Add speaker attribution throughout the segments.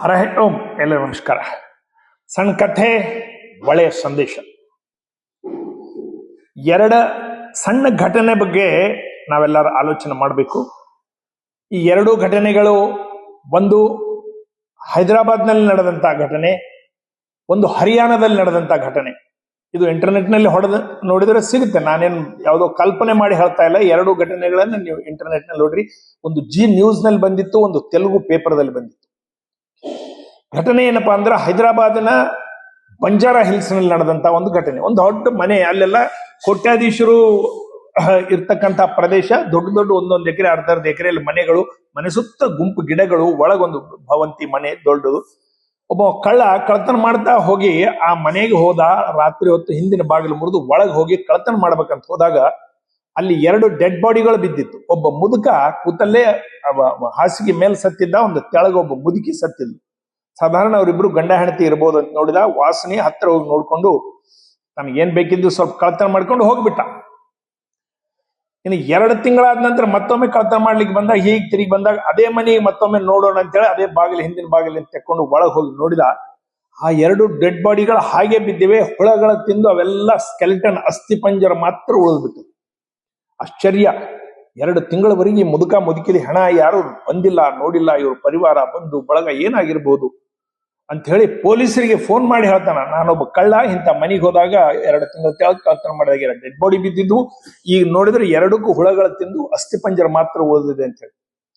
Speaker 1: ಹರ ಓಂ ಎಲ್ಲ ನಮಸ್ಕಾರ. ಸಣ್ಣ ಕಥೆ ಒಳ್ಳೆಯ ಸಂದೇಶ. ಎರಡ ಸಣ್ಣ ಘಟನೆ ಬಗ್ಗೆ ನಾವೆಲ್ಲರೂ ಆಲೋಚನೆ ಮಾಡಬೇಕು. ಈ ಎರಡು ಘಟನೆಗಳು ಒಂದು ಹೈದರಾಬಾದ್ನಲ್ಲಿ ನಡೆದಂತ ಘಟನೆ, ಒಂದು ಹರಿಯಾಣದಲ್ಲಿ ನಡೆದಂತ ಘಟನೆ. ಇದು ಇಂಟರ್ನೆಟ್ನಲ್ಲಿ ಹೊಡೆದ, ನೋಡಿದ್ರೆ ಸಿಗುತ್ತೆ. ನಾನೇನು ಯಾವುದೋ ಕಲ್ಪನೆ ಮಾಡಿ ಹೇಳ್ತಾ ಇಲ್ಲ. ಎರಡು ಘಟನೆಗಳನ್ನು ನೀವು ಇಂಟರ್ನೆಟ್ನಲ್ಲಿ ನೋಡ್ರಿ. ಒಂದು ಜಿ ನ್ಯೂಸ್ನಲ್ಲಿ ಬಂದಿತ್ತು, ಒಂದು ತೆಲುಗು ಪೇಪರ್ದಲ್ಲಿ ಬಂದಿತ್ತು. ಘಟನೆ ಏನಪ್ಪಾ ಅಂದ್ರೆ ಹೈದರಾಬಾದಿನ ಬಂಜಾರ ಹಿಲ್ಸ್ನಲ್ಲಿ ನಡೆದಂತ ಒಂದು ಘಟನೆ. ಒಂದು ದೊಡ್ಡ ಮನೆ, ಅಲ್ಲೆಲ್ಲ ಕೋಟ್ಯಾಧೀಶರು ಇರ್ತಕ್ಕಂಥ ಪ್ರದೇಶ, ದೊಡ್ಡ ದೊಡ್ಡ ಒಂದೊಂದು ಎಕರೆ ಅರ್ಧ ಅರ್ಧ ಎಕರೆಯಲ್ಲಿ ಮನೆಗಳು, ಮನೆ ಸುತ್ತ ಗುಂಪು ಗಿಡಗಳು, ಒಳಗೊಂದು ಭವಂತಿ ಮನೆ, ದೊಡ್ಡದು. ಒಬ್ಬ ಕಳ್ಳ ಕಳ್ತನ ಮಾಡ್ತಾ ಹೋಗಿ, ಆ ಮನೆಗೆ ಹೋದ, ರಾತ್ರಿ ಹೊತ್ತು ಹಿಂದಿನ ಬಾಗಿಲು ಮುರಿದು ಒಳಗೆ ಹೋಗಿ ಕಳ್ತನ ಮಾಡ್ಬೇಕಂತ ಹೋದಾಗ, ಅಲ್ಲಿ ಎರಡು ಡೆಡ್ ಬಾಡಿಗಳು ಬಿದ್ದಿತ್ತು. ಒಬ್ಬ ಮುದುಕ ಕೂತಲ್ಲೇ ಹಾಸಿಗೆ ಮೇಲೆ ಸತ್ತಿದ್ದ, ಒಂದು ಕೆಳಗೆ ಒಬ್ಬ ಮುದುಕಿ ಸತ್ತಿದ್ಲು. ಸಾಧಾರಣ ಅವರಿಬ್ರು ಗಂಡ ಹೆಂಡತಿ ಇರ್ಬೋದು ಅಂತ ನೋಡಿದ ವಾಸನೆ ಹತ್ರ ಹೋಗಿ ನೋಡ್ಕೊಂಡು, ನಮಗೇನ್ ಏನ್ ಬೇಕಿದ್ದು ಸ್ವಲ್ಪ ಕಳ್ತನ ಮಾಡ್ಕೊಂಡು ಹೋಗ್ಬಿಟ್ಟ. ಇನ್ನು ಎರಡು ತಿಂಗಳಾದ ನಂತರ ಮತ್ತೊಮ್ಮೆ ಕಳ್ತನ ಮಾಡ್ಲಿಕ್ಕೆ ಬಂದಾಗ, ಹೀಗೆ ತಿರುಗಿ ಬಂದಾಗ ಅದೇ ಮನೆ ಮತ್ತೊಮ್ಮೆ ನೋಡೋಣ ಅಂತೇಳಿ ಅದೇ ಬಾಗಿಲು, ಹಿಂದಿನ ಬಾಗಿಲು ತೆಕ್ಕೊಂಡು ಒಳಗೆ ಹೋಗಿ ನೋಡಿದ, ಆ ಎರಡು ಡೆಡ್ ಬಾಡಿಗಳು ಹಾಗೆ ಬಿದ್ದಿವೆ ಹುಳಗಳ ತಿಂದು ಅವೆಲ್ಲ ಸ್ಕೆಲಿಟನ್ ಅಸ್ಥಿ ಪಂಜರ ಮಾತ್ರ ಉಳಿದ್ಬಿಟ್ಟು ಆಶ್ಚರ್ಯ. ಎರಡು ತಿಂಗಳವರೆಗೆ ಮುದುಕ ಮುದುಕಿಲಿ ಹಣ ಯಾರು ಬಂದಿಲ್ಲ, ನೋಡಿಲ್ಲ, ಇವ್ರ ಪರಿವಾರ ಬಂದು ಬಳಗ ಏನಾಗಿರ್ಬೋದು? ಅಂತ ಹೇಳಿ ಪೊಲೀಸರಿಗೆ ಫೋನ್ ಮಾಡಿ ಹೇಳ್ತಾನ. ನಾನೊಬ್ಬ ಕಳ್ಳ, ಇಂಥ ಮನೆಗೆ ಹೋದಾಗ ಎರಡು ತಿಂಗಳ ತೆಳಗ್ ಕಳ್ತನ ಮಾಡಿದಾಗ ಎರಡು ಡೆಡ್ ಬಾಡಿ ಬಿದ್ದಿದ್ವು ಈಗ ನೋಡಿದ್ರೆ ಎರಡಕ್ಕೂ ಹುಳಗಳ ತಿಂದು ಅಸ್ಥಿ ಪಂಜರ ಮಾತ್ರ ಉಳಿದಿದೆ ಅಂತ ಹೇಳಿ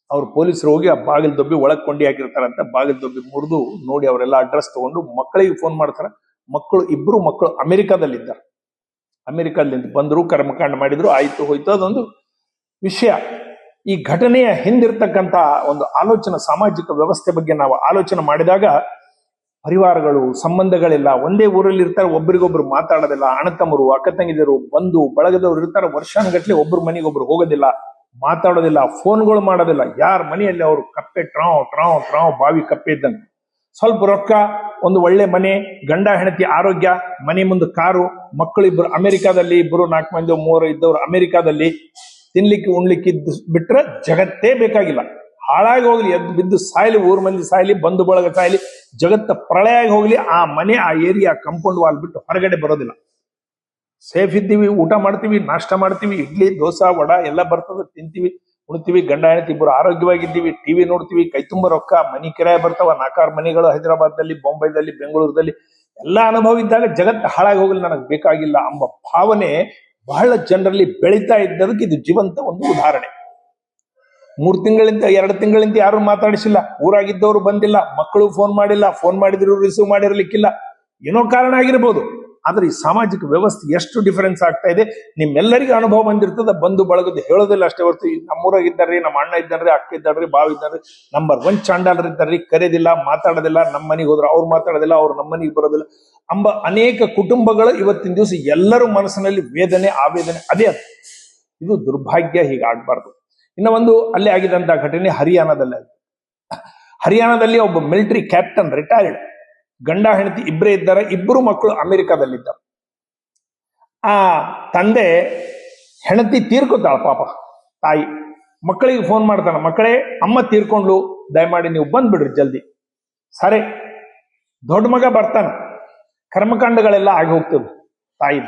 Speaker 1: ಅವ್ರು ಪೊಲೀಸರು ಹೋಗಿ ಆ ಬಾಗಿಲು ದೊಬ್ಬಿ ಒಳಗ್ ಕೊಂಡಿ ಹಾಕಿರ್ತಾರಂತ ಬಾಗಿಲು ದೊಬ್ಬಿ ಮುರಿದು ನೋಡಿ ಅವರೆಲ್ಲ ಅಡ್ರೆಸ್ ತಗೊಂಡು ಮಕ್ಕಳಿಗೆ ಫೋನ್ ಮಾಡ್ತಾರ. ಮಕ್ಕಳು, ಇಬ್ರು ಮಕ್ಕಳು ಅಮೆರಿಕಾದಲ್ಲಿದ್ದಾರೆ. ಅಮೆರಿಕಾದಲ್ಲಿಂದ ಬಂದ್ರು, ಕರ್ಮಕಾಂಡ ಮಾಡಿದ್ರು, ಆಯ್ತು ಹೋಯ್ತು ಅದೊಂದು ವಿಷಯ. ಈ ಘಟನೆಯ ಹಿಂದಿರ್ತಕ್ಕಂಥ ಒಂದು ಆಲೋಚನೆ ಸಾಮಾಜಿಕ ವ್ಯವಸ್ಥೆ ಬಗ್ಗೆ ನಾವು ಆಲೋಚನೆ ಮಾಡಿದಾಗ ಪರಿವಾರಗಳು, ಸಂಬಂಧಗಳೆಲ್ಲ ಒಂದೇ ಊರಲ್ಲಿ ಇರ್ತಾರೆ, ಒಬ್ರಿಗೊಬ್ರು ಮಾತಾಡೋದಿಲ್ಲ, ಅಣ್ಣ ತಮ್ಮರು, ಅಕ್ಕ ತಂಗಿದರು ಬಂಧು ಬಳಗದವ್ರು ಇರ್ತಾರೆ ಮನೆಗೆ ಒಬ್ರು ಹೋಗೋದಿಲ್ಲ, ಮಾತಾಡೋದಿಲ್ಲ, ಫೋನ್ಗಳು ಮಾಡೋದಿಲ್ಲ, ಯಾರ ಮನೆಯಲ್ಲಿ ಅವರು ಕಪ್ಪೆ ಟ್ರಾವ್ ಟ್ರಾವ್ ಟ್ರಾವ್ ಬಾವಿ ಕಪ್ಪೆ ಇದ್ದಂಗೆ. ಸ್ವಲ್ಪ ರೊಕ್ಕ, ಒಂದು ಒಳ್ಳೆ ಮನೆ, ಗಂಡ, ಹೆಂಡತಿ, ಆರೋಗ್ಯ, ಮನೆ ಮುಂದೆ ಕಾರು, ಮಕ್ಕಳು ಇಬ್ಬರು ಅಮೆರಿಕಾದಲ್ಲಿ, ಇಬ್ರು ನಾಲ್ಕು ಮಂದಿ, ಮೂವರು ಇದ್ದವರು ಅಮೆರಿಕಾದಲ್ಲಿ, ತಿನ್ಲಿಕ್ಕೆ, ಉಣ್ಲಿಕ್ಕೆ ಇದ್ದು ಬಿಟ್ರೆ ಜಗತ್ತೇ ಬೇಕಾಗಿಲ್ಲ. ಹಾಳಾಗಿ ಹೋಗ್ಲಿ, ಎದ್ದು ಬಿದ್ದು ಸಾಯ್ಲಿ, ಊರ್ ಮಂದಿ ಸಾಯ್ಲಿ, ಬಂಧು ಬಳಗ ಸಾಯ್ಲಿ ಜಗತ್ತ ಪ್ರಳಯ ಆಗಿ ಹೋಗ್ಲಿ, ಆ ಮನೆ, ಆ ಏರಿಯಾ ಕಂಪೌಂಡ್ ವಾಲ್ ಬಿಟ್ಟು ಹೊರಗಡೆ ಬರೋದಿಲ್ಲ. ಸೇಫ್ ಇದ್ದೀವಿ, ಊಟ ಮಾಡ್ತೀವಿ, ನಾಷ್ಟ ಮಾಡ್ತೀವಿ, ಇಡ್ಲಿ, ದೋಸೆ, ವಡ ಎಲ್ಲ ಬರ್ತದೆ, ತಿಂತೀವಿ, ಉಣ್ತೀವಿ, ಗಂಡ, ಹೆಂಡತಿ ಇಬ್ಬರು ಆರೋಗ್ಯವಾಗಿದ್ದೀವಿ ಟಿವಿ ನೋಡ್ತೀವಿ, ಕೈ ತುಂಬ ರೊಕ್ಕ, ಮನಿ ಕಿರಾಯ ಬರ್ತಾವ, ನಾಲ್ಕಾರು ಮನೆಗಳು ಹೈದರಾಬಾದ್ದಲ್ಲಿ, ಬೊಂಬೈದಲ್ಲಿ, ಬೆಂಗಳೂರದಲ್ಲಿ, ಎಲ್ಲ ಅನುಭವ ಇದ್ದಾಗ ಜಗತ್ತು ಹಾಳಾಗಿ ಹೋಗಲಿ ನನಗೆ ಬೇಕಾಗಿಲ್ಲ ಎಂಬ ಭಾವನೆ ಬಹಳ ಜನರಲ್ಲಿ ಬೆಳೀತಾ ಇದ್ದದಕ್ಕೆ ಇದು ಜೀವಂತ ಒಂದು ಉದಾಹರಣೆ. ಮೂರ್ ತಿಂಗಳಿಂದ, ಎರಡು ತಿಂಗಳಿಂದ ಯಾರು ಮಾತಾಡಿಸಿಲ್ಲ. ಊರಾಗಿದ್ದವರು ಬಂದಿಲ್ಲ, ಮಕ್ಕಳು ಫೋನ್ ಮಾಡಿಲ್ಲ ಫೋನ್ ಮಾಡಿದ್ರು ರಿಸೀವ್ ಮಾಡಿರ್ಲಿಕ್ಕಿಲ್ಲ. ಏನೋ ಕಾರಣ ಆಗಿರ್ಬೋದು. ಆದ್ರೆ ಈ ಸಾಮಾಜಿಕ ವ್ಯವಸ್ಥೆ ಎಷ್ಟು ಡಿಫರೆನ್ಸ್ ಆಗ್ತಾ ಇದೆ, ನಿಮ್ಮೆಲ್ಲರಿಗೂ ಅನುಭವ ಬಂದಿರ್ತದ, ಬಂದು ಬಳಗದ್ದು ಹೇಳೋದಿಲ್ಲ ಅಷ್ಟೇ ಹೊರತು ನಮ್ಮೂರಾಗ ಇದ್ದಾರ್ರಿ ನಮ್ಮ ಅಣ್ಣ ಇದ್ದಾರ್ರಿ, ಅಕ್ಕ ಇದ್ದಾರ್ರಿ, ಬಾವ್ ಇದ್ದಾರ್ರಿ ನಂಬರ್ ಒನ್ ಚಾಂಡಾಲರ್ ಇದ್ದಾರ್ರಿ ಕರೆಯೋದಿಲ್ಲ ಮಾತಾಡೋದಿಲ್ಲ, ನಮ್ಮ ಮನೆಗೆ ಹೋದ್ರೆ ಅವ್ರು ಮಾತಾಡೋದಿಲ್ಲ, ಅವ್ರು ನಮ್ಮ ಮನೆಗೆ ಬರೋದಿಲ್ಲ ಅಂಬ ಅನೇಕ ಕುಟುಂಬಗಳು ಇವತ್ತಿನ ದಿವಸ ಎಲ್ಲರ ಮನಸ್ಸಿನಲ್ಲಿ ವೇದನೆ, ಆವೇದನೆ, ಅದೇ ಅದು. ಇದು ದುರ್ಭಾಗ್ಯ ಹೀಗಾಗಬಾರ್ದು. ಇನ್ನು ಒಂದು ಅಲ್ಲೇ ಆಗಿದಂತ ಘಟನೆ ಹರಿಯಾಣದಲ್ಲೇ ಹರಿಯಾಣದಲ್ಲಿ ಒಬ್ಬ ಮಿಲಿಟರಿ ಕ್ಯಾಪ್ಟನ್ ರಿಟೈರ್ಡ್ ಗಂಡ, ಹೆಂಡತಿ ಇಬ್ಬರೇ ಇದ್ದಾರೆ. ಇಬ್ಬರು ಮಕ್ಕಳು ಅಮೆರಿಕಾದಲ್ಲಿದ್ದಾರೆ. ಆ ತಂದೆ ಹೆಂಡತಿ ತೀರ್ಕೊತಾಳ ಪಾಪ. ತಾಯಿ. ಮಕ್ಕಳಿಗೆ ಫೋನ್ ಮಾಡ್ತಾನೆ. ಮಕ್ಕಳೇ, ಅಮ್ಮ ತೀರ್ಕೊಂಡ್ಲು. ದಯಮಾಡಿ ನೀವು ಬಂದ್ಬಿಡ್ರಿ ಜಲ್ದಿ. ಸರಿ. ದೊಡ್ಡ ಮಗ ಬರ್ತಾನೆ. ಕರ್ಮಕಾಂಡಗಳೆಲ್ಲ ಆಗಿ ಹೋಗ್ತದೆ ತಾಯಿ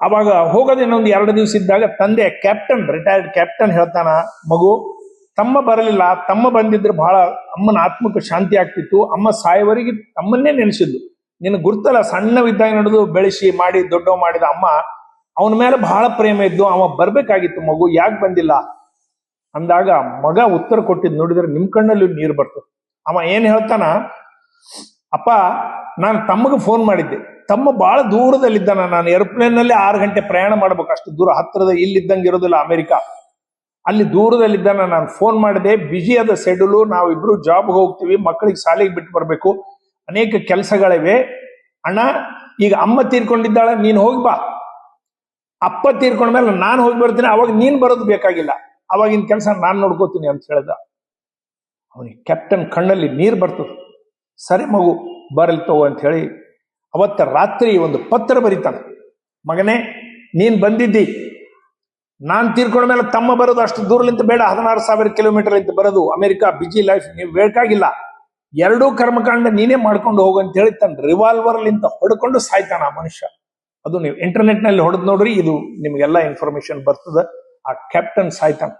Speaker 1: ಅವಾಗ ಹೋಗೋದೇನೊಂದು ಎರಡು ದಿವಸ ಇದ್ದಾಗ ತಂದೆ ಕ್ಯಾಪ್ಟನ್ ರಿಟೈರ್ಡ್ ಕ್ಯಾಪ್ಟನ್ ಹೇಳ್ತಾನ ಮಗು. ತಮ್ಮ ಬರಲಿಲ್ಲ. ತಮ್ಮ ಬಂದಿದ್ರೆ ಬಹಳ ಅಮ್ಮನ ಆತ್ಮಕ್ಕೆ ಶಾಂತಿ ಆಗ್ತಿತ್ತು. ಅಮ್ಮ ಸಾಯವರಿಗೆ ತಮ್ಮನ್ನೇ ನೆನೆಸಿದ್ದು. ನಿನ್ನ ಗುರ್ತಲ್ಲ ಸಣ್ಣವಿದ್ದಾಗ ನಡೆದು ಬೆಳೆಸಿ ಮಾಡಿ, ದೊಡ್ಡವ ಮಾಡಿದ ಅಮ್ಮ, ಅವನ ಮೇಲೆ ಬಹಳ ಪ್ರೇಮ ಇದ್ದು ಅವ ಬರ್ಬೇಕಾಗಿತ್ತು ಮಗು. ಯಾಕೆ ಬಂದಿಲ್ಲ? ಅಂದಾಗ ಮಗ ಉತ್ತರ ಕೊಟ್ಟಿದ್ ನೋಡಿದ್ರೆ ನಿಮ್ ಕಣ್ಣಲ್ಲಿ ನೀರು ಬರ್ತದೆ ಅವ ಏನ್ ಹೇಳ್ತಾನ? ಅಪ್ಪ, ನಾನು ತಮ್ಮಗೆ ಫೋನ್ ಮಾಡಿದ್ದೆ. ತಮ್ಮ ಬಹಳ ದೂರದಲ್ಲಿದ್ದಾನ ನಾನು ಏರೋಪ್ಲೇನ್ನಲ್ಲಿ ಆರು ಗಂಟೆ ಪ್ರಯಾಣ ಮಾಡ್ಬೇಕು. ಅಷ್ಟು ದೂರ ಹತ್ತಿರದ ಇಲ್ಲಿದ್ದಂಗೆ ಇರೋದಿಲ್ಲ ಅಮೆರಿಕ. ಅಲ್ಲಿ ದೂರದಲ್ಲಿದ್ದಾನ ನಾನು ಫೋನ್ ಮಾಡಿದೆ. ಬಿಜಿ ಆದ ಶೆಡ್ಯೂಲು ನಾವಿಬ್ರು ಜಾಬ್ಗೆ ಹೋಗ್ತೀವಿ, ಮಕ್ಕಳಿಗೆ ಶಾಲೆಗೆ ಬಿಟ್ಟು ಬರಬೇಕು. ಅನೇಕ ಕೆಲಸಗಳಿವೆ. ಅಣ್ಣ, ಈಗ ಅಮ್ಮ ತೀರ್ಕೊಂಡಿದ್ದಾಳೆ, ನೀನು ಹೋಗಿ ಬಾ. ಅಪ್ಪ ತೀರ್ಕೊಂಡ್ಮೇಲೆ ನಾನು ಹೋಗಿ ಬರ್ತೀನಿ. ಅವಾಗ ನೀನ್ ಬರೋದು ಬೇಕಾಗಿಲ್ಲ. ಅವಾಗಿನ ಕೆಲಸ ನಾನು ನೋಡ್ಕೋತೀನಿ ಅಂತ ಹೇಳ್ದ. ಅವನಿಗೆ ಕ್ಯಾಪ್ಟನ್ ಕಣ್ಣಲ್ಲಿ ನೀರು ಬರ್ತದೆ. ಸರಿ ಮಗು, ಬರಲಿ ತಗೋ ಅಂತ ಹೇಳಿ ಅವತ್ತ ರಾತ್ರಿ ಒಂದು ಪತ್ರ ಬರೀತಾನೆ. ಮಗನೇ, ನೀನ್ ಬಂದಿದ್ದಿ. ನಾನು ತೀರ್ಕೊಂಡ ಮೇಲೆ ತಮ್ಮ ಬರೋದು ಅಷ್ಟು ದೂರಲಿಂತ ಬೇಡ. ಹದಿನಾರು ಸಾವಿರ ಕಿಲೋಮೀಟರ್ ಇಂದ ಬರೋದು ಅಮೆರಿಕ, ಬಿಜಿ ಲೈಫ್, ನೀವು ಬೇಕಾಗಿಲ್ಲ. ಎರಡೂ ಕರ್ಮಕಾಂಡ ನೀನೇ ಮಾಡ್ಕೊಂಡು ಹೋಗು ಅಂತ ಹೇಳಿ ತನ್ನ ರಿವಾಲ್ವರ್ ಲಿಂತ ಹೊಡ್ಕೊಂಡು ಸಾಯ್ತಾನ ಆ ಮನುಷ್ಯ. ಅದು ನೀವು ಇಂಟರ್ನೆಟ್ನಲ್ಲಿ ಹೊಡೆದ್ ನೋಡ್ರಿ, ಇದು ನಿಮ್ಗೆಲ್ಲ ಇನ್ಫಾರ್ಮೇಶನ್ ಬರ್ತದ. ಆ ಕ್ಯಾಪ್ಟನ್ ಸಾಯ್ತಾನ.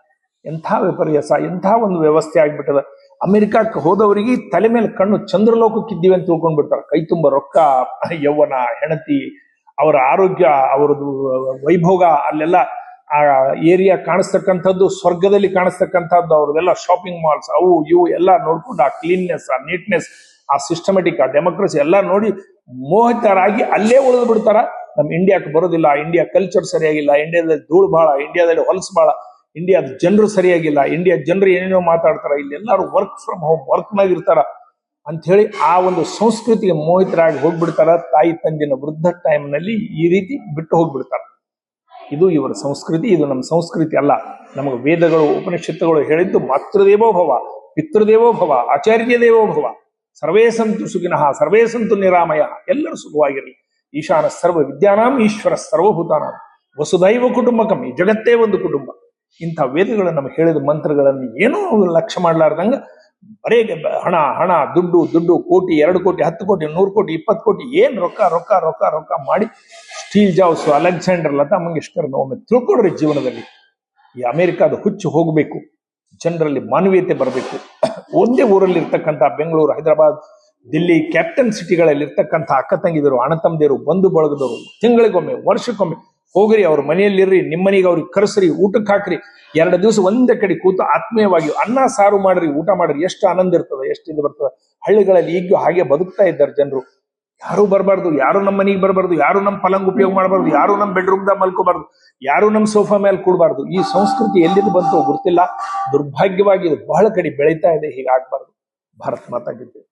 Speaker 1: ಎಂಥ ವಿಪರ್ಯಾಸ, ಎಂಥ ಒಂದು ವ್ಯವಸ್ಥೆ ಆಗ್ಬಿಟ್ಟದ. ಅಮೆರಿಕಕ್ಕೆ ಹೋದವರಿಗೆ ತಲೆ ಮೇಲೆ ಕಣ್ಣು ಚಂದ್ರಲೋಕಕ್ಕೆ ಇದ್ದೀವಿ ಅಂತ ತಿಳ್ಕೊಂಡ್ ಬಿಡ್ತಾರೆ ಕೈ ತುಂಬ ರೊಕ್ಕ, ಯೌವನ ಹೆಣತಿ ಅವರ ಆರೋಗ್ಯ ಅವರದು ವೈಭೋಗ, ಅಲ್ಲೆಲ್ಲ ಆ ಏರಿಯಾ ಕಾಣಿಸ್ತಕ್ಕಂಥದ್ದು, ಸ್ವರ್ಗದಲ್ಲಿ ಕಾಣಿಸ್ತಕ್ಕಂಥದ್ದು ಅವ್ರದೆಲ್ಲ ಶಾಪಿಂಗ್ ಮಾಲ್ಸ್ ಅವು ಇವು ಎಲ್ಲ ನೋಡ್ಕೊಂಡು ಆ ಕ್ಲೀನ್ನೆಸ್ ಆ ನೀಟ್ನೆಸ್ ಆ ಸಿಸ್ಟಮೆಟಿಕ್ ಆ ಡೆಮೋಕ್ರಸಿ ಎಲ್ಲ ನೋಡಿ ಮೋಹಿತರಾಗಿ ಅಲ್ಲೇ ಉಳಿದು ಬಿಡ್ತಾರ ನಮ್ಮ ಇಂಡಿಯಾಕ್ಕೆ ಬರೋದಿಲ್ಲ ಇಂಡಿಯಾ ಕಲ್ಚರ್ ಸರಿಯಾಗಿಲ್ಲ ಇಂಡಿಯಾದಲ್ಲಿ ಧೂಳು ಬಹಳ ಇಂಡಿಯಾದಲ್ಲಿ ಹೊಲಸು ಬಹಳ ಇಂಡಿಯಾದ ಜನರು ಸರಿಯಾಗಿಲ್ಲ, ಇಂಡಿಯಾ ಜನರು ಏನೇನೋ ಮಾತಾಡ್ತಾರ ಇಲ್ಲಿ ಎಲ್ಲರೂ ವರ್ಕ್ ಫ್ರಮ್ ಹೋಮ್ ವರ್ಕ್ ನಾಗ ಇರ್ತಾರ ಅಂತ ಹೇಳಿ ಆ ಒಂದು ಸಂಸ್ಕೃತಿಗೆ ಮೋಹಿತರಾಗಿ ಹೋಗ್ಬಿಡ್ತಾರ, ತಾಯಿ ತಂದಿನ ವೃದ್ಧ ಟೈಮ್ನಲ್ಲಿ ಈ ರೀತಿ ಬಿಟ್ಟು ಹೋಗ್ಬಿಡ್ತಾರ. ಇದು ಇವರ ಸಂಸ್ಕೃತಿ, ಇದು ನಮ್ಮ ಸಂಸ್ಕೃತಿ ಅಲ್ಲ. ನಮಗೆ ವೇದಗಳು, ಉಪನಿಷತ್ತುಗಳು ಹೇಳಿದ್ದು ಮಾತೃದೇವೋ ಭವ, ಪಿತೃದೇವೋ ಭವ ಆಚಾರ್ಯ ದೇವೋ ಭವ. ಸರ್ವೇ ಸಂತು ಸುಖಿನಃ, ಸರ್ವೇ ಸಂತು ನಿರಾಮಯ. ಎಲ್ಲರೂ ಸುಖವಾಗಿರಲಿ. ಈಶಾನ ಸರ್ವ ವಿದ್ಯಾನಾಂ, ಈಶ್ವರ ಸರ್ವಭೂತಾನಾಂ. ವಸುದೈವ ಕುಟುಂಬಕಂ, ಈ ಜಗತ್ತೇ ಒಂದು ಕುಟುಂಬ. ಇಂಥ ವೇದಗಳು ನಮ್ಗೆ ಹೇಳಿದ ಮಂತ್ರಗಳನ್ನು ಏನೂ ಲಕ್ಷ್ಯ ಮಾಡ್ಲಾರ್ದಂಗ ಬರೇ ಹಣ ಹಣ, ದುಡ್ಡು ದುಡ್ಡು, ಕೋಟಿ, ಎರಡು ಕೋಟಿ, ಹತ್ತು ಕೋಟಿ, ನೂರು ಕೋಟಿ, ಇಪ್ಪತ್ತು ಕೋಟಿ, ಏನ್ ರೊಕ್ಕ ರೊಕ್ಕ ರೊಕ್ಕ ರೊಕ್ಕ ಮಾಡಿ ಸ್ಟೀಲ್ ಜಾವ್ಸ್, ಅಲೆಕ್ಸಾಂಡರ್, ಲತಾ ಮಂಗೇಶ್ಕರ್ನ ಒಮ್ಮೆ ತಿಳ್ಕೊಡ್ರಿ ಜೀವನದಲ್ಲಿ. ಈ ಅಮೆರಿಕಾದ ಹುಚ್ಚು ಹೋಗಬೇಕು, ಜನರಲ್ಲಿ ಮಾನವೀಯತೆ ಬರಬೇಕು. ಒಂದೇ ಊರಲ್ಲಿ ಇರ್ತಕ್ಕಂಥ ಬೆಂಗಳೂರು, ಹೈದರಾಬಾದ್, ದಿಲ್ಲಿ, ಕ್ಯಾಪ್ಟನ್ ಸಿಟಿಗಳಲ್ಲಿ ಇರ್ತಕ್ಕಂಥ ಅಕ್ಕ ತಂಗಿದರು, ಅಣ್ಣ ತಮ್ಮದಿರು, ಬಂಧು ಬಳಗದವರು, ತಿಂಗಳಿಗೊಮ್ಮೆ, ವರ್ಷಕ್ಕೊಮ್ಮೆ ಹೋಗ್ರಿ, ಅವ್ರ ಮನೆಯಲ್ಲಿರ್ರಿ ನಿಮ್ಮ ಮನೆಗೆ ಅವ್ರಿಗೆ ಕರೆಸ್ರಿ ಊಟಕ್ಕೆ ಹಾಕ್ರಿ. ಎರಡು ದಿವಸ ಒಂದೇ ಕಡೆ ಕೂತು ಆತ್ಮೀಯವಾಗಿ ಅನ್ನ, ಸಾರು ಮಾಡ್ರಿ, ಊಟ ಮಾಡ್ರಿ. ಎಷ್ಟು ಆನಂದ ಇರ್ತದೆ, ಎಷ್ಟು ಇದು ಬರ್ತದೆ. ಹಳ್ಳಿಗಳಲ್ಲಿ ಈಗ ಹಾಗೆ ಬದುಕ್ತಾ ಇದ್ದಾರೆ ಜನರು. ಯಾರು ಬರಬಾರ್ದು, ಯಾರು ನಮ್ಮ ಮನೆಗೆ ಬರಬಾರ್ದು, ಯಾರು ನಮ್ಮ ಪಲಂಗ್ ಉಪಯೋಗ ಮಾಡಬಾರ್ದು, ಯಾರು ನಮ್ಮ ಬೆಡ್ರೂಮ್ದಾಗ ಮಲ್ಕೋಬಾರ್ದು, ಯಾರು ನಮ್ಮ ಸೋಫಾ ಮೇಲೆ ಕೂಡಬಾರ್ದು. ಈ ಸಂಸ್ಕೃತಿ ಎಲ್ಲಿಂದ ಬಂತು ಗೊತ್ತಿಲ್ಲ. ದುರ್ಭಾಗ್ಯವಾಗಿ ಬಹಳ ಕಡೆ ಬೆಳೀತಾ ಇದೆ, ಹೀಗಾಗಬಾರ್ದು. ಭಾರತ ಮಾತಾಗಿದ್ದೇವೆ